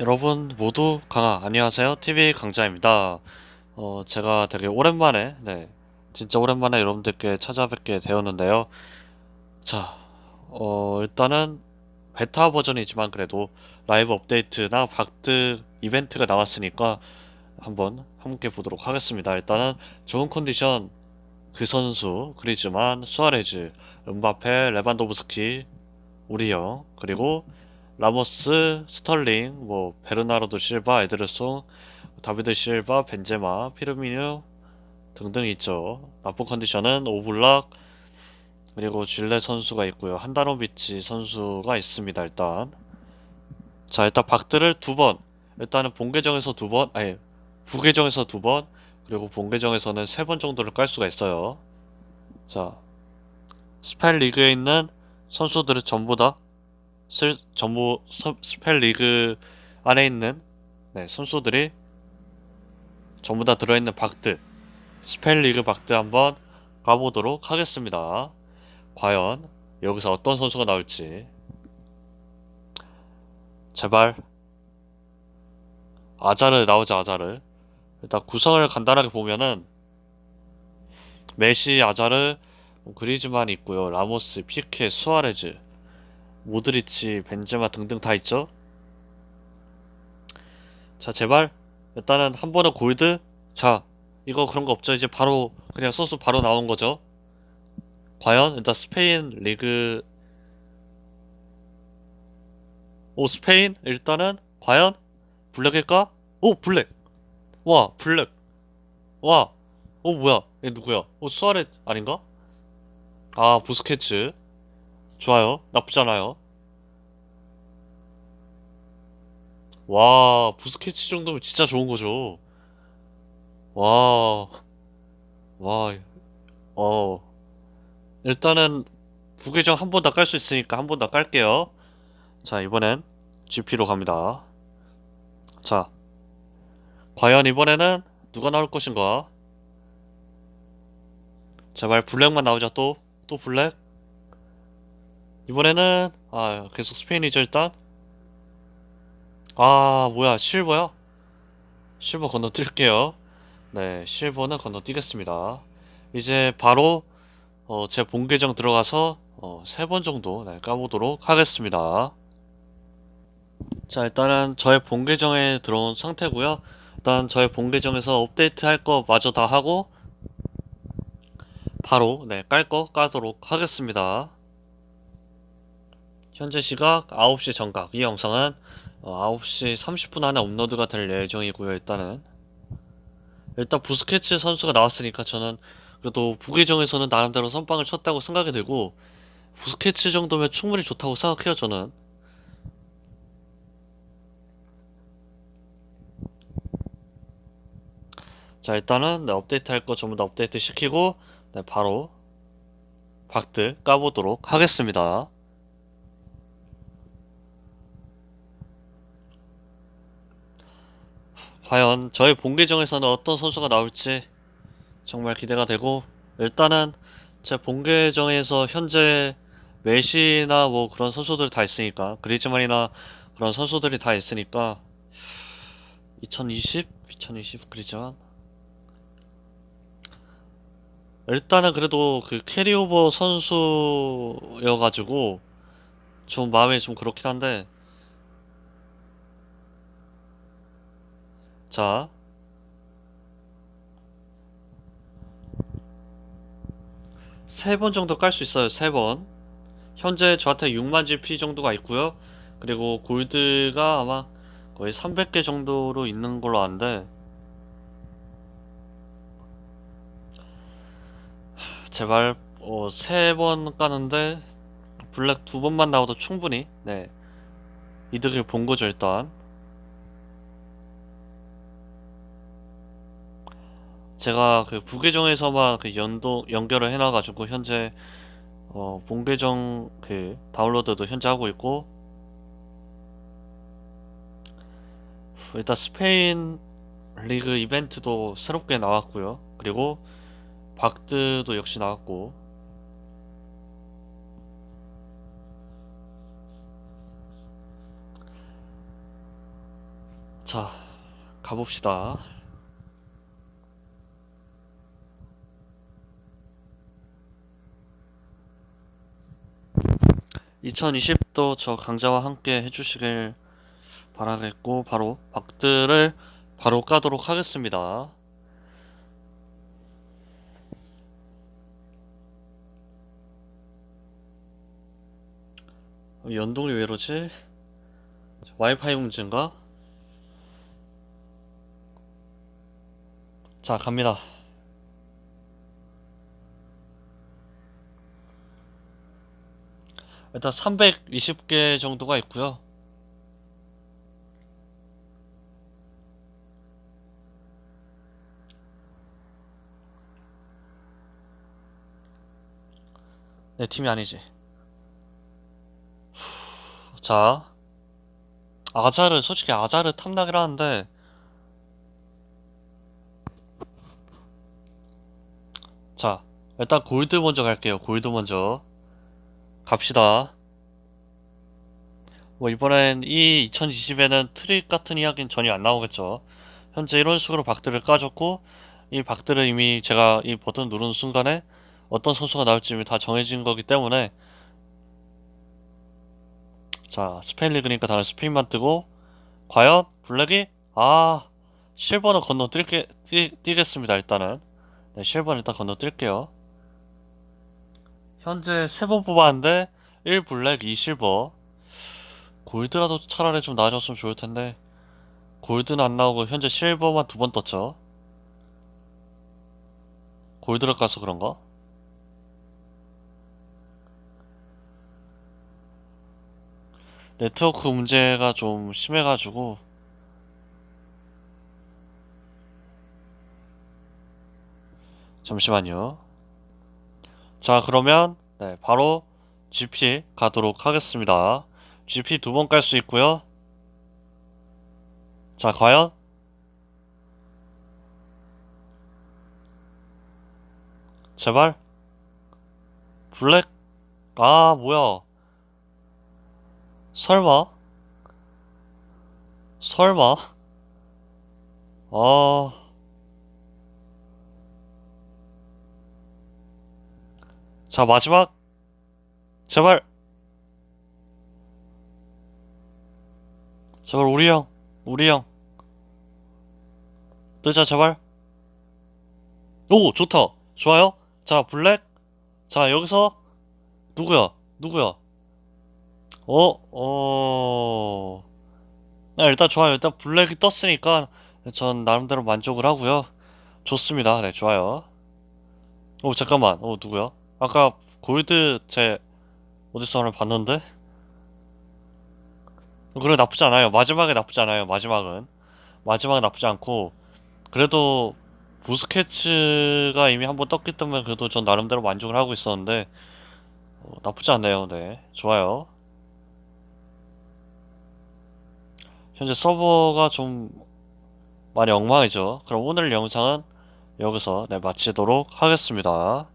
여러분 모두 강아 안녕하세요. TV 강자입니다. 어 제가 되게 오랜만에 네 진짜 오랜만에 여러분들께 찾아뵙게 되었는데요. 자어 일단은 베타 버전이지만 그래도 라이브 업데이트나 박드 이벤트가 나왔으니까 한번 함께 보도록 하겠습니다. 일단은 좋은 컨디션 그 선수 그리즈만 수아레즈 은바페 레반도브스키 우리요 그리고 라모스, 스털링, 뭐 베르나르도 실바, 에드르송, 다비드 실바, 벤제마, 피르미뉴 등등 있죠. 나쁜 컨디션은 오블락 그리고 질레 선수가 있고요. 한다노비치 선수가 있습니다. 일단 자 일단 박드를 두 번. 일단은 본 계정에서 두 번, 아니 부 계정에서 두 번, 그리고 본 계정에서는 세 번 정도를 깔 수가 있어요. 자 스펠 리그에 있는 선수들을 전부 다 쓸, 전부 서- 스펠 리그 안에 있는 네, 선수들이 전부 다 들어있는 박드 스펠 리그 박드 한번 가보도록 하겠습니다. 과연 여기서 어떤 선수가 나올지. 제발. 아자르 나오자 아자르. 일단 구성을 간단하게 보면은 메시 아자르 뭐 그리즈만 있고요. 라모스 피케 수아레즈 모드리치, 벤제마 등등 다 있죠? 자, 제발. 일단은 한 번은 골드. 자, 이거 그런 거 없죠? 이제 바로, 그냥 선수 바로 나온 거죠? 과연? 일단 스페인 리그. 오, 스페인? 일단은, 과연? 블랙일까? 오, 블랙! 와, 블랙! 와! 오, 뭐야? 얘 누구야? 오, 수아레, 아닌가? 아, 부스케츠. 좋아요. 나쁘지 않아요. 와, 부스케츠 정도면 진짜 좋은 거죠. 와, 와, 어. 일단은 부계정 한 번 더 깔 수 있으니까 한 번 더 깔게요. 자, 이번엔 GP로 갑니다. 자, 과연 이번에는 누가 나올 것인가? 제발 블랙만 나오자 또, 또 블랙? 이번에는 아 계속 스페인이죠 일단? 아 뭐야 실버야? 실버 건너뛸게요. 네 실버는 건너뛰겠습니다. 이제 바로 어, 제 본계정 들어가서 어, 세 번 정도 네, 까보도록 하겠습니다. 자 일단은 저의 본계정에 들어온 상태고요. 일단 저의 본계정에서 업데이트 할 거 마저 다 하고 바로 네 깔 거 까도록 하겠습니다 현재 시각 9시 정각. 이 영상은 어, 9시 30분 안에 업로드가 될 예정이고요. 일단은 일단 부스케츠 선수가 나왔으니까 저는 그래도 부계정에서는 나름대로 선빵을 쳤다고 생각이 되고 부스케츠 정도면 충분히 좋다고 생각해요. 저는 자 일단은 네, 업데이트 할 거 전부 다 업데이트 시키고 네, 바로 박드 까보도록 하겠습니다. 과연 저의 본 계정에서는 어떤 선수가 나올지 정말 기대가 되고 일단은 제 본 계정에서 현재 메시나 뭐 그런 선수들 다 있으니까 그리즈만이나 그런 선수들이 다 있으니까 2020, 2020 그리즈만? 일단은 그래도 그 캐리오버 선수여가지고 좀 마음이 좀 그렇긴 한데 자 세 번 정도 깔 수 있어요. 세 번. 현재 저한테 6만 GP 정도가 있고요. 그리고 골드가 아마 거의 300개 정도로 있는 걸로 아는데 제발 어, 세 번 까는데 블랙 두 번만 나와도 충분히 네 이득을 본 거죠 일단. 제가 그 부계정에서만 그 연동 연결을 해놔가지고 현재 어 본 계정 그 다운로드도 현재 하고 있고 일단 스페인 리그 이벤트도 새롭게 나왔고요. 그리고 박드도 역시 나왔고 자, 가봅시다. 2020도 저 강자와 함께 해주시길 바라겠고, 바로 박들을 바로 까도록 하겠습니다. 연동이 왜 이러지? 와이파이 문제인가? 자, 갑니다. 일단 320개 정도가 있고요. 내 팀이 아니지. 자, 아자르, 솔직히 아자르 탐나긴 하는데, 자, 일단 골드 먼저 갈게요. 골드 먼저. 갑시다. 뭐, 이번엔 이 2020에는 트릭 같은 이야기는 전혀 안 나오겠죠. 현재 이런 식으로 박들을 까줬고, 이 박들을 이미 제가 이 버튼 누르는 순간에 어떤 선수가 나올지 이미 다 정해진 거기 때문에, 자, 스페인 리그니까 다른 스페인만 뜨고, 과연 블랙이 아 실버는 건너 뛸게 뛰, 뛰겠습니다 일단은 네 실버는 일단 건너 뛸게요 현재 세 번 뽑았는데 1 블랙 2 실버 골드라도 차라리 좀 나아졌으면 좋을 텐데 골드는 안 나오고 현재 실버만 두 번 떴죠 골드를 까서 그런가? 네트워크 문제가 좀 심해가지고 잠시만요. 자, 그러면 네, 바로 GP 가도록 하겠습니다. GP 두 번 깔 수 있고요. 자, 과연 제발 블랙 아, 뭐야? 설마? 설마? 아, 자, 마지막. 제발. 제발, 우리 형. 우리 형. 뜨자, 제발. 오, 좋다. 좋아요. 자, 블랙. 자, 여기서. 누구야? 누구야? 어, 어. 아, 일단 좋아요. 일단 블랙이 떴으니까 전 나름대로 만족을 하고요. 좋습니다. 네, 좋아요. 오, 잠깐만. 어, 누구야? 아까 골드 제 어디서 하나 봤는데? 그래 나쁘지 않아요. 마지막에 나쁘지 않아요. 마지막은 마지막은 나쁘지 않고 그래도 부스케츠가 이미 한번 떴기 때문에 그래도 전 나름대로 만족을 하고 있었는데 어, 나쁘지 않네요. 네, 좋아요. 현재 서버가 좀 많이 엉망이죠. 그럼 오늘 영상은 여기서 네, 마치도록 하겠습니다.